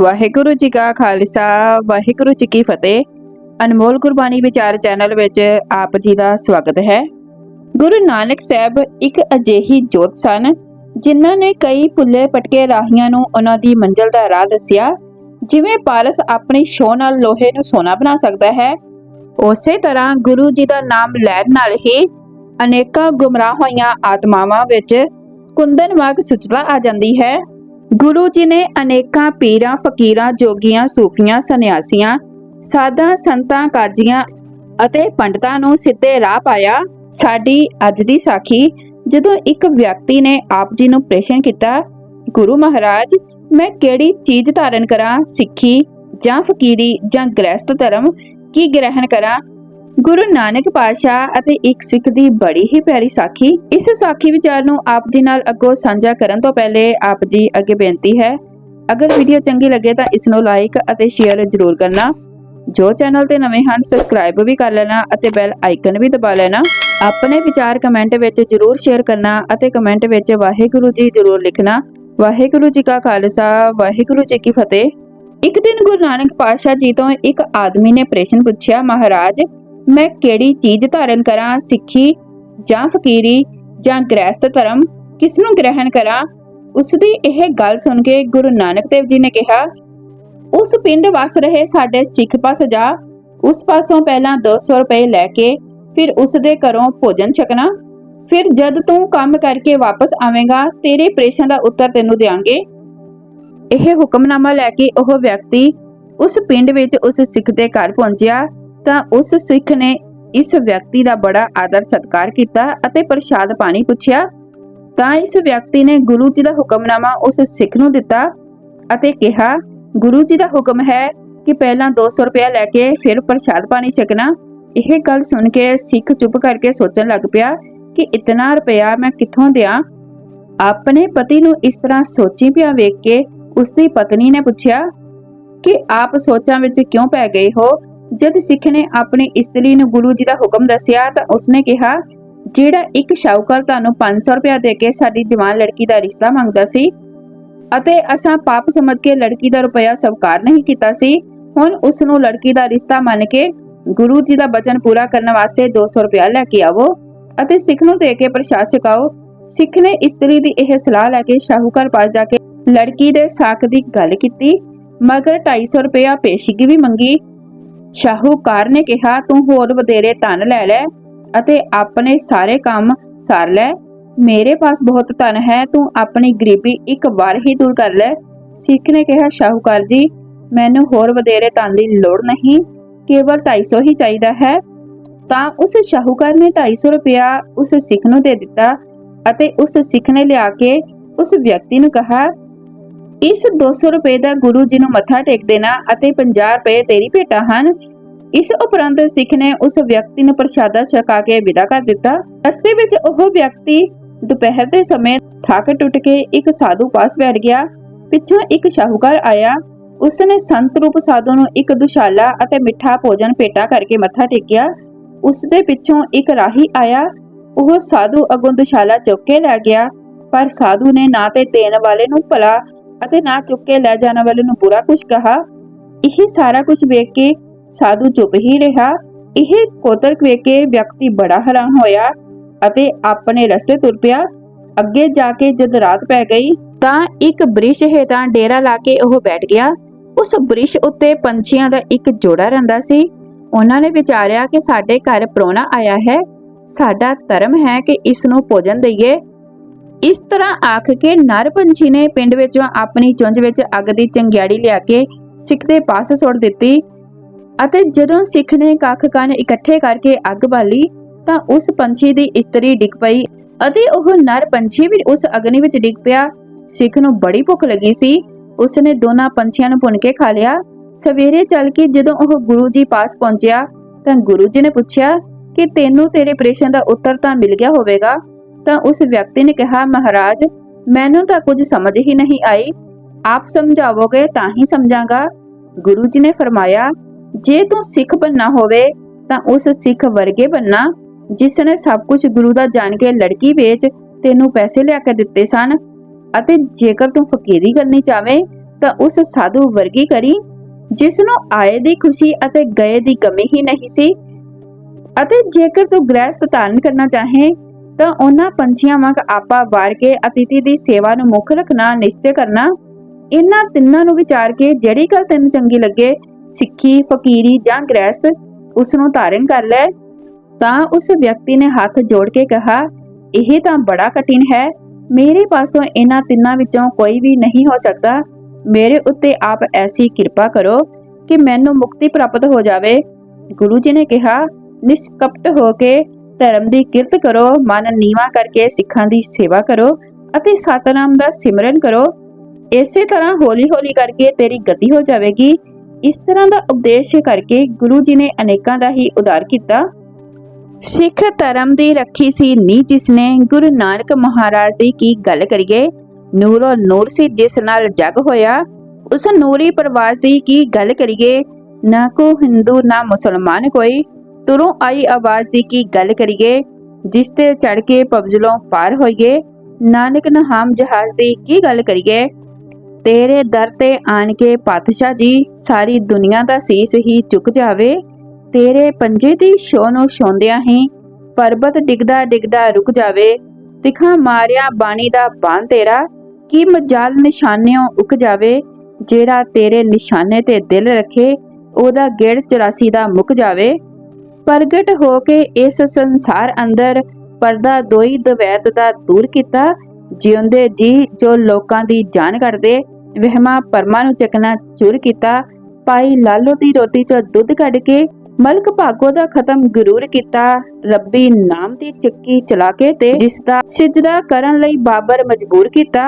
ਵਾਹਿਗੁਰੂ ਜੀ ਕਾ ਖਾਲਸਾ, ਵਾਹਿਗੁਰੂ ਜੀ ਕੀ ਫਤਿਹ। ਅਨਮੋਲ ਗੁਰਬਾਣੀ ਵਿਚਾਰ ਚੈਨਲ ਵਿੱਚ ਆਪ ਜੀ ਦਾ ਸਵਾਗਤ ਹੈ। ਗੁਰੂ ਨਾਨਕ ਸਾਹਿਬ ਇੱਕ ਅਜਿਹੀ ਜੋਤ ਸਨ, ਜਿਨ੍ਹਾਂ ਨੇ ਕਈ ਭੁੱਲੇ ਪਟਕੇ ਰਾਹੀਆਂ ਨੂੰ ਉਹਨਾਂ ਦੀ ਮੰਜ਼ਲ ਦਾ ਰਾਹ ਦੱਸਿਆ, ਜਿਵੇਂ ਪਾਰਸ ਆਪਣੀ ਸ਼ੋਅ ਨਾਲ ਲੋਹੇ ਨੂੰ ਸੋਨਾ ਬਣਾ ਸਕਦਾ ਹੈ। ਉਸੇ ਤਰ੍ਹਾਂ ਗੁਰੂ ਜੀ ਦਾ ਨਾਮ ਲੈਣ ਨਾਲ ਹੀ ਅਨੇਕਾਂ ਗੁੰਮਰਾਹ ਹੋਈਆਂ ਆਤਮਾਵਾਂ ਵਿੱਚ ਕੁੰਦਨ ਵਾਂਗ ਸੁਚਲਾ ਆ ਜਾਂਦੀ ਹੈ। ਗੁਰੂ ਜੀ ਨੇ ਅਨੇਕਾਂ ਪੀਰਾਂ, ਫਕੀਰਾਂ, ਜੋਗੀਆਂ, ਸੂਫੀਆਂ, ਸੰਨਿਆਸੀਆਂ, ਸਾਧਾਂ, ਸੰਤਾਂ, ਕਾਜੀਆਂ ਅਤੇ ਪੰਡਤਾਂ ਨੂੰ ਸਿੱਧੇ ਰਾਹ ਪਾਇਆ। ਸਾਡੀ ਅੱਜ ਦੀ ਸਾਖੀ, ਜਦੋਂ ਇੱਕ ਵਿਅਕਤੀ ਨੇ ਆਪ ਜੀ ਨੂੰ ਪ੍ਰਸ਼ਨ ਕੀਤਾ, ਗੁਰੂ ਮਹਾਰਾਜ, ਮੈਂ ਕਿਹੜੀ ਚੀਜ਼ ਧਾਰਨ ਕਰਾਂ, ਸਿੱਖੀ ਜਾਂ ਫਕੀਰੀ ਜਾਂ ਗ੍ਰਸਥ ਧਰਮ, ਕੀ ਗ੍ਰਹਿਣ ਕਰਾਂ? ਗੁਰੂ ਨਾਨਕ ਪਾਤਸ਼ਾਹ ਅਤੇ ਇੱਕ ਸਿੱਖ ਦੀ ਬੜੀ ਹੀ ਪਿਆਰੀ ਸਾਖੀ, ਇਸ ਸਾਖੀ ਵਿਚਾਰ ਨੂੰ ਆਪ ਜੀ ਨਾਲ ਅੱਗੋਂ ਸਾਂਝਾ ਕਰਨ ਤੋਂ ਪਹਿਲੇ ਆਪ ਜੀ ਅੱਗੇ ਬੇਨਤੀ ਹੈ, ਅਗਰ ਵੀਡੀਓ ਚੰਗੀ ਲੱਗੇ ਤਾਂ ਇਸ ਨੂੰ ਲਾਈਕ ਅਤੇ ਸ਼ੇਅਰ ਜ਼ਰੂਰ ਕਰਨਾ। ਜੋ ਚੈਨਲ ਤੇ ਨਵੇਂ ਹਨ ਸਬਸਕ੍ਰਾਈਬ ਵੀ ਕਰ ਲੈਣਾ ਅਤੇ ਬੈਲ ਆਈਕਨ ਵੀ ਦਬਾ ਲੈਣਾ। ਆਪਣੇ ਵਿਚਾਰ ਕਮੈਂਟ ਵਿੱਚ ਜ਼ਰੂਰ ਸ਼ੇਅਰ ਕਰਨਾ ਅਤੇ ਕਮੈਂਟ ਵਿੱਚ ਵਾਹਿਗੁਰੂ ਜੀ ਜ਼ਰੂਰ ਲਿਖਣਾ। ਵਾਹਿਗੁਰੂ ਜੀ ਕਾ ਖਾਲਸਾ, ਵਾਹਿਗੁਰੂ ਜੀ ਕੀ ਫਤਿਹ। ਇੱਕ ਦਿਨ ਗੁਰੂ ਨਾਨਕ ਪਾਤਸ਼ਾਹ ਜੀ ਤੋਂ ਇੱਕ ਆਦਮੀ ਨੇ ਪ੍ਰਸ਼ਨ ਪੁੱਛਿਆ, ਮਹਾਰਾਜ ਮੈਂ ਕਿਹੜੀ ਚੀਜ਼ ਧਾਰਨ ਕਰਾਂ, ਸਿੱਖੀ ਜਾਂ ਫਕੀਰੀ ਜਾਂ ਗ੍ਰਸਥ ਧਰਮ? ਕਿਸ ਨੂੰ ਗ੍ਰਹਿਣ ਕਰਾਂ? ਉਸ ਦੀ ਇਹ ਗੱਲ ਸੁਣ ਕੇ ਗੁਰੂ ਨਾਨਕ ਦੇਵ ਜੀ ਨੇ ਕਿਹਾ, ਉਸ ਪਿੰਡ ਵਸ ਰਹੇ ਸਾਡੇ ਸਿੱਖ ਪਾਸ ਜਾ। ਉਸ ਪਾਸੋਂ ਪਹਿਲਾਂ 200 ਰੁਪਏ ਲੈ ਕੇ ਫਿਰ ਉਸ ਦੇ ਘਰੋਂ ਭੋਜਨ ਛਕਣਾ। ਫਿਰ ਜਦ ਤੂੰ ਕੰਮ ਕਰਕੇ ਵਾਪਸ ਆਵੇਂਗਾ, ਤੇਰੇ ਪ੍ਰੇਸ਼ਨ ਦਾ ਉੱਤਰ ਤੈਨੂੰ ਦੇਵਾਂਗੇ ਇਹ ਹੁਕਮਨਾਮਾ ਲੈ ਕੇ ਉਹ ਵਿਅਕਤੀ ਉਸ ਪਿੰਡ ਵਿੱਚ ਉਸ ਸਿੱਖ ਦੇ ਘਰ ਪਹੁੰਚਿਆ। ਤਾਂ ਉਸ ਸਿੱਖ ਨੇ ਇਸ ਵਿਅਕਤੀ ਦਾ ਬੜਾ ਆਦਰ ਸਤਿਕਾਰ ਕੀਤਾ ਅਤੇ ਪ੍ਰਸ਼ਾਦ ਪਾਣੀ ਪੁੱਛਿਆ, ਤਾਂ ਇਸ ਵਿਅਕਤੀ ਨੇ ਗੁਰੂ ਜੀ ਦਾ ਹੁਕਮਨਾਮਾ ਉਸ ਸਿੱਖ ਨੂੰ ਦਿੱਤਾ ਅਤੇ ਕਿਹਾ, ਗੁਰੂ ਜੀ ਦਾ ਹੁਕਮ ਹੈ ਕਿ ਪਹਿਲਾਂ 200 ਰੁਪਇਆ ਲੈ ਕੇ ਫਿਰ ਪ੍ਰਸ਼ਾਦ ਪਾਣੀ ਛਕਣਾ। ਇਹ ਗੱਲ ਸੁਣ ਕੇ ਸਿੱਖ ਚੁੱਪ ਕਰਕੇ ਸੋਚਣ ਲੱਗ ਪਿਆ ਕਿ ਇਤਨਾ ਰੁਪਇਆ ਮੈਂ ਕਿੱਥੋਂ ਦਿਆਂ? ਆਪਣੇ ਪਤੀ ਨੂੰ ਇਸ ਤਰ੍ਹਾਂ ਸੋਚੀ ਪਿਆ ਵੇਖ ਕੇ ਉਸ ਦੀ ਪਤਨੀ ਨੇ ਪੁੱਛਿਆ, ਕਿ ਆਪ ਸੋਚਾਂ ਵਿੱਚ ਕਿਉਂ ਪੈ ਗਏ ਹੋ? ਜਦ ਸਿੱਖ ਨੇ ਆਪਣੀ ਇਸਤਰੀ ਨੂੰ ਗੁਰੂ ਜੀ ਦਾ ਹੁਕਮ ਦੱਸਿਆ ਤਾਂ ਉਸਨੇ ਕਿਹਾ, ਜਿਹੜਾ ਇੱਕ ਸ਼ਾਹੂਕਾਰ ਤੁਹਾਨੂੰ 500 ਰੁਪਇਆ ਦੇ ਕੇ ਸਾਡੀ ਜਵਾਨ ਲੜਕੀ ਦਾ ਰਿਸ਼ਤਾ ਮੰਗਦਾ ਸੀ ਅਤੇ ਅਸਾਂ ਪਾਪ ਸਮਝ ਕੇ ਲੜਕੀ ਦਾ ਰੁਪਇਆ ਸਵਕਾਰ ਨਹੀਂ ਕੀਤਾ ਸੀ, ਹੁਣ ਉਸ ਨੂੰ ਲੜਕੀ ਦਾ ਰਿਸ਼ਤਾ ਮੰਨ ਕੇ ਗੁਰੂ ਜੀ ਦਾ ਬਚਨ ਪੂਰਾ ਕਰਨ ਵਾਸਤੇ 200 ਰੁਪਇਆ ਲੈ ਕੇ ਆਵੋ ਅਤੇ ਸਿੱਖ ਨੂੰ ਦੇ ਕੇ ਪ੍ਰਸ਼ਾਦ ਛਕਾਓ ਸਿੱਖ ਨੇ ਇਸਤਰੀ ਦੀ ਇਹ ਸਲਾਹ ਲੈ ਕੇ ਸ਼ਾਹੂਕਾਰ ਪਾਸ ਜਾ ਕੇ ਲੜਕੀ ਦੇ ਸਾਕ ਦੀ ਗੱਲ ਕੀਤੀ, ਮਗਰ 250 ਰੁਪਇਆ ਪੇਸ਼ਗੀ ਵੀ ਮੰਗੀ ਸ਼ਾਹੂਕਾਰ ਨੇ ਕਿਹਾ, ਤੂੰ ਹੋਰ ਵਧੇਰੇ ਧਨ ਲੈ ਲੈ ਅਤੇ ਆਪਣੇ ਸਾਰੇ ਕੰਮ ਸਾਰ ਲੈ। ਮੇਰੇ ਪਾਸ ਬਹੁਤ ਧਨ ਹੈ, ਤੂੰ ਆਪਣੀ ਗਰੀਬੀ ਇੱਕ ਵਾਰ ਹੀ ਦੂਰ ਕਰ ਲੈ। ਸਿੱਖ ਨੇ ਕਿਹਾ, ਸ਼ਾਹੂਕਾਰ ਜੀ, ਮੈਨੂੰ ਹੋਰ ਵਧੇਰੇ ਧਨ ਦੀ ਲੋੜ ਨਹੀਂ, ਕੇਵਲ 250 ਹੀ ਚਾਹੀਦਾ ਹੈ। ਤਾਂ ਉਸ ਸ਼ਾਹੂਕਾਰ ਨੇ 250 ਰੁਪਇਆ ਉਸ ਸਿੱਖ ਨੂੰ ਦੇ ਦਿੱਤਾ ਅਤੇ ਉਸ ਸਿੱਖ ਨੇ ਲਿਆ ਕੇ ਉਸ ਵਿਅਕਤੀ ਨੂੰ ਕਹਾ ਇਸ 200 ਰੁਪਏ ਦਾ ਗੁਰੂ ਜੀ ਨੂੰ ਮੱਥਾ ਟੇਕ ਦੇਣਾ ਅਤੇ 50 ਰੁਪਏ ਤੇਰੀ ਭੇਟਾ ਹਨ। ਇਸ ਉਪਰੰਤ ਸਿੱਖ ਨੇ ਉਸ ਵਿਅਕਤੀ ਨੂੰ ਪ੍ਰਸ਼ਾਦਾ ਛਕਾ ਕੇ ਵਿਦਾ ਕਰ ਦਿੱਤਾ। ਰਸਤੇ ਵਿੱਚ ਉਹ ਵਿਅਕਤੀ ਦੁਪਹਿਰ ਦੇ ਸਮੇਂ ਥੱਕ ਟੁੱਟ ਕੇ ਇੱਕ ਸਾਧੂ ਪਾਸ ਬੈਠ ਗਿਆ। ਪਿੱਛੋਂ ਇੱਕ ਸ਼ਾਹੂਕਾਰ ਆਇਆ। ਉਸਨੇ ਸੰਤ ਰੂਪ ਸਾਧੂ ਨੂੰ ਇੱਕ ਦੁਸ਼ਾਲਾ ਅਤੇ ਮਿੱਠਾ ਭੋਜਨ ਭੇਟਾ ਕਰਕੇ ਮੱਥਾ ਟੇਕਿਆ। ਉਸ ਦੇ ਪਿੱਛੋਂ ਇੱਕ ਰਾਹੀ ਆਇਆ। ਉਹ ਸਾਧੂ ਅਗੋਂ ਦੁਸ਼ਾਲਾ ਚੁੱਕ ਕੇ ਲੈ ਗਿਆ। ਪਰ ਸਾਧੂ ਨੇ ਨਾ ਤੇ ਦੇਣ ਵਾਲੇ ਨੂੰ ਭਲਾ ਅਤੇ ਨਾ ਚੁੱਕ ਕੇ ਲੈ ਜਾਣ ਵਾਲੇ ਨੂੰ ਬੁਰਾ ਕੁਝ ਕਹਾ। ਇਹ ਸਾਰਾ ਕੁਝ ਵੇਖ ਕੇ ਸਾਧੂ ਚੁੱਪ ਹੀ ਰਿਹਾ। ਇਹ ਕੋਤਰਕ ਵੇਖ ਕੇ ਵਿਅਕਤੀ ਬੜਾ ਹੈਰਾਨ ਹੋਇਆ ਅਤੇ ਆਪਣੇ ਰਸਤੇ ਤੁਰ ਪਿਆ। ਅੱਗੇ ਜਾ ਕੇ ਜਦ ਰਾਤ ਪੈ ਗਈ ਤਾਂ ਇੱਕ ਬ੍ਰਿਸ਼ ਹੇਠਾਂ ਡੇਰਾ ਲਾ ਕੇ ਉਹ ਬੈਠ ਗਿਆ। ਉਸ ਬ੍ਰਿਸ਼ ਉੱਤੇ ਪੰਛੀਆਂ ਦਾ ਇੱਕ ਜੋੜਾ ਰਹਿੰਦਾ ਸੀ। ਉਹਨਾਂ ਨੇ ਵਿਚਾਰਿਆ ਕਿ ਸਾਡੇ ਘਰ ਪ੍ਰਾਹੁਣਾ ਆਇਆ ਹੈ। ਸਾਡਾ ਧਰਮ ਹੈ ਕਿ ਇਸ ਨੂੰ ਭੋਜਨ ਦਈਏ। ਇਸ ਤਰ੍ਹਾਂ ਆਖ ਕੇ ਨਰ ਪੰਛੀ ਨੇ ਪਿੰਡ ਵਿੱਚੋਂ ਆਪਣੀ ਚੁੰਝ ਵਿੱਚ ਅੱਗ ਦੀ ਚੰਗਿਆੜੀ ਲਿਆ ਕੇ ਸਿੱਖ ਦੇ ਪਾਸ ਸੁੱਟ ਦਿੱਤੀ ਅਤੇ ਜਦੋਂ ਸਿੱਖ ਨੇ ਕੱਖ ਕੰਨ ਇਕੱਠੇ ਕਰਕੇ ਅੱਗ ਬਾਲੀ ਤਾਂ ਉਸ ਪੰਛੀ ਦੀ ਇਸਤਰੀ ਡਿੱਗ ਪਈ ਅਤੇ ਉਹ ਨਰ ਪੰਛੀ ਵੀ ਉਸ ਅਗਨੀ ਵਿੱਚ ਡਿੱਗ ਪਿਆ। ਸਿੱਖ ਨੂੰ ਬੜੀ ਭੁੱਖ ਲੱਗੀ ਸੀ। ਉਸਨੇ ਦੋਨਾਂ ਪੰਛੀਆਂ ਨੂੰ ਭੁੰਨ ਕੇ ਖਾ ਲਿਆ। ਸਵੇਰੇ ਚੱਲ ਕੇ ਜਦੋਂ ਉਹ ਗੁਰੂ ਜੀ ਪਾਸ ਪਹੁੰਚਿਆ ਤਾਂ ਗੁਰੂ ਜੀ ਨੇ ਪੁੱਛਿਆ ਕਿ ਤੈਨੂੰ ਤੇਰੇ ਪ੍ਰੇਸ਼ਨ ਦਾ ਉੱਤਰ ਤਾਂ ਮਿਲ ਗਿਆ ਹੋਵੇਗਾ। ਤਾਂ ਉਸ ਵਿਅਕਤੀ ਨੇ ਕਿਹਾ, ਮਹਾਰਾਜ, ਮੈਨੂੰ ਤਾਂ ਕੁਝ ਸਮਝ ਹੀ ਨਹੀਂ ਆਈ। ਆਪ ਸਮਝਾਵੋਗੇ ਤਾਂ ਹੀ ਸਮਝਾਂਗਾ। ਗੁਰੂ ਜੀ ਨੇ ਫਰਮਾਇਆ, ਜੇ ਤੂੰ ਸਿੱਖ ਬੰਨਾ ਹੋਵੇ, ਤਾਂ ਉਸ ਸਿੱਖ ਵਰਗੇ ਬੰਨਾ, ਜਿਸ ਨੇ ਸਭ ਕੁਝ ਗੁਰੂ ਦਾ ਜਾਣ ਕੇ ਲੜਕੀ ਵੇਚ, ਤੈਨੂੰ ਪੈਸੇ ਲਿਆ ਕੇ ਦਿੱਤੇ ਸਨ। ਅਤੇ ਜੇਕਰ ਤੂੰ ਫਕੀਰੀ ਕਰਨੀ ਚਾਵੇਂ ਤਾਂ ਉਸ ਸਾਧੂ ਵਰਗੀ ਕਰੀ, ਜਿਸ ਨੂੰ ਆਏ ਦੀ ਖੁਸ਼ੀ ਅਤੇ ਗਏ ਦੀ ਕਮੀ ਹੀ ਨਹੀਂ ਸੀ। ਅਤੇ ਜੇਕਰ ਤੂੰ ਗ੍ਰਹਿਸਥ ਧਾਰਨ ਕਰਨਾ ਚਾਹੇ ਤਾਂ ਉਹਨਾਂ ਪੰਛੀਆਂ ਵਾਂਗ ਆਪਾ ਵਾਰ ਕੇ ਅਤਿਥੀ ਦੀ ਸੇਵਾ ਨੂੰ ਮੁੱਖ ਰੱਖਣਾ, ਨਿਸ਼ਚੈ ਕਰਨਾ। ਇਹਨਾਂ ਤਿੰਨਾਂ ਨੂੰ ਵਿਚਾਰ ਕੇ ਜਿਹੜੀ ਗੱਲ ਤੈਨੂੰ ਚੰਗੀ ਲੱਗੇ, ਸਿੱਖੀ, ਫਕੀਰੀ ਜਾਂ ਗ੍ਰਹਿਸਥ ਉਸ ਨੂੰ ਧਾਰਨ ਕਰ ਲੈ। ਤਾਂ ਉਸ ਵਿਅਕਤੀ ਨੇ ਹੱਥ ਜੋੜ ਕੇ ਕਿਹਾ, ਇਹ ਤਾਂ ਬੜਾ ਕਠਿਨ ਹੈ। ਮੇਰੇ ਪਾਸੋਂ ਇਹਨਾਂ ਤਿੰਨਾਂ ਵਿੱਚੋਂ ਕੋਈ ਵੀ ਨਹੀਂ ਹੋ ਸਕਦਾ। ਮੇਰੇ ਉੱਤੇ ਆਪ ਐਸੀ ਕਿਰਪਾ ਕਰੋ ਕਿ ਮੈਨੂੰ ਮੁਕਤੀ ਪ੍ਰਾਪਤ ਹੋ ਜਾਵੇ। ਗੁਰੂ ਜੀ ਨੇ ਕਿਹਾ, ਨਿਸ਼ਕਪਟ ਹੋ ਕੇ ਧਰਮ ਦੀ ਕਿਰਤ ਕਰੋ, ਮਨ ਨੀਵਾ ਕਰਕੇ ਸਿੱਖਾਂ ਦੀ ਸੇਵਾ ਕਰੋ ਅਤੇ ਸਤਨਾਮ ਦਾ ਸਿਮਰਨ ਕਰੋ। ਇਸੇ ਤਰ੍ਹਾਂ ਹੌਲੀ-ਹੌਲੀ ਕਰਕੇ ਤੇਰੀ ਗਤੀ ਹੋ ਜਾਵੇਗੀ। ਇਸ ਤਰ੍ਹਾਂ ਦਾ ਉਪਦੇਸ਼ ਕਰਕੇ ਗੁਰੂ ਜੀ ਨੇ ਅਨੇਕਾਂ ਦਾ ਹੀ ਉਦਾਰ ਕੀਤਾ। ਸਿੱਖ ਧਰਮ ਦੀ ਰੱਖੀ ਸੀ ਨੀ ਜਿਸਨੇ ਗੁਰੂ ਨਾਨਕ ਮਹਾਰਾਜ ਦੀ ਕੀ ਗੱਲ ਕਰੀਏ? ਨੂਰੋ ਨੂਰ ਸੀ ਜਿਸ ਨਾਲ ਜਗ ਹੋਇਆ। ਉਸ ਨੂਰੀ ਪ੍ਰਵਾਸ ਦੀ ਕੀ ਗੱਲ ਕਰੀਏ? ਨਾ ਕੋ ਹਿੰਦੂ, ਨਾ ਮੁਸਲਮਾਨ ਕੋਈ। ਤੁਰੋਂ ਆਈ ਆਵਾਜ਼ ਦੀ ਕੀ ਗੱਲ ਕਰੀਏ, ਜਿਸ ਤੇ ਚੜ ਕੇ ਪਬਜਲੋਂ ਪਾਰ ਹੋਈਏ? ਨਾਨਕ ਨਹਾਮ ਜਹਾਜ਼ ਦੀ ਕੀ ਗੱਲ ਕਰੀਏ? ਤੇਰੇ ਦਰ ਤੇ ਆਣ ਕੇ ਪਾਤਸ਼ਾਹ ਜੀ, ਸਾਰੀ ਦੁਨੀਆ ਦਾ ਸੀਸ ਹੀ ਝੁਕ ਜਾਵੇ। ਤੇਰੇ ਪੰਜੇ ਦੀ ਛੋਹ ਨੂੰ ਛੋਂਦਿਆਂ ਹੀ ਪਰਬਤ ਡਿੱਗਦਾ ਡਿੱਗਦਾ ਰੁਕ ਜਾਵੇ। ਤਿਖਾਂ ਮਾਰਿਆ ਬਾਣੀ ਦਾ ਬਾਣ ਤੇਰਾ, ਕੀ ਮਜਾਲ ਨਿਸ਼ਾਨਿਓਂ ਉਕ ਜਾਵੇ? ਜਿਹੜਾ ਤੇਰੇ ਨਿਸ਼ਾਨੇ ਤੇ ਦਿਲ ਰੱਖੇ, ਉਹਦਾ ਗੇੜ 84 ਦਾ ਮੁੱਕ ਜਾਵੇ। ਪ੍ਰਗਟ ਹੋ ਕੇ ਇਸ ਸੰਸਾਰ ਅੰਦਰ ਪਰਦਾ ਦੋਈ ਦਵੈਤ ਦਾ ਦੂਰ ਕੀਤਾ, ਜਿਉਂਦੇ ਜੀ ਜੋ ਲੋਕਾਂ ਦੀ ਜਾਨ ਕੱਢਦੇ ਵਹਿਮਾ ਪਰਮਾ ਨੂੰ ਚੱਕਣਾ ਚੂਰ ਕੀਤਾ, ਪਾਈ ਲਾਲੋ ਦੀ ਰੋਟੀ ਚੋਂ ਦੁੱਧ ਕੱਢ ਕੇ, ਮਲਕ ਭਾਗੋ ਦਾ ਖਤਮ ਗਰੂਰ ਕੀਤਾ, ਰੱਬੀ ਨਾਮ ਦੀ ਚੱਕੀ ਚਲਾ ਕੇ ਤੇ ਜਿਸ ਦਾ ਸਿਜਦਾ ਕਰਨ ਲਈ ਬਾਬਰ ਮਜਬੂਰ ਕੀਤਾ।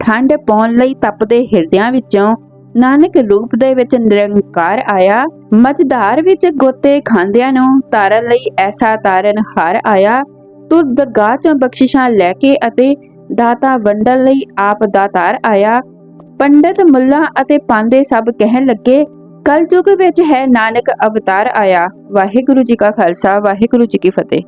ਠੰਡ ਪਾਉਣ ਲਈ ਤਪਦੇ ਹਿਰਦਿਆਂ ਵਿੱਚੋਂ ਨਾਨਕ ਰੂਪ ਦੇ ਵਿੱਚ ਨਿਰੰਕਾਰ ਆਇਆ। ਮਝਧਾਰ ਵਿੱਚ ਗੋਤੇ ਖਾਂਦਿਆਂ ਨੂੰ ਤਾਰਨ ਲਈ ਐਸਾ ਤਾਰਨ ਹਾਰ ਆਇਆ। ਤੁਰ ਦਰਗਾਹ ਚੋਂ ਬਖਸ਼ਿਸ਼ਾਂ ਲੈ ਕੇ ਅਤੇ ਦਾਤਾ ਵੰਡਣ ਲਈ ਆਪ ਦਾਤਾਰ ਆਇਆ। ਪੰਡਤ ਮੁੱਲਾ ਅਤੇ ਪਾਂਦੇ ਸਭ ਕਹਿਣ ਲੱਗੇ, ਕਲਯੁਗ ਵਿੱਚ ਹੈ ਨਾਨਕ ਅਵਤਾਰ ਆਇਆ। ਵਾਹਿਗੁਰੂ ਜੀ ਕਾ ਖਾਲਸਾ, ਵਾਹਿਗੁਰੂ ਜੀ ਕੀ ਫਤਿਹ।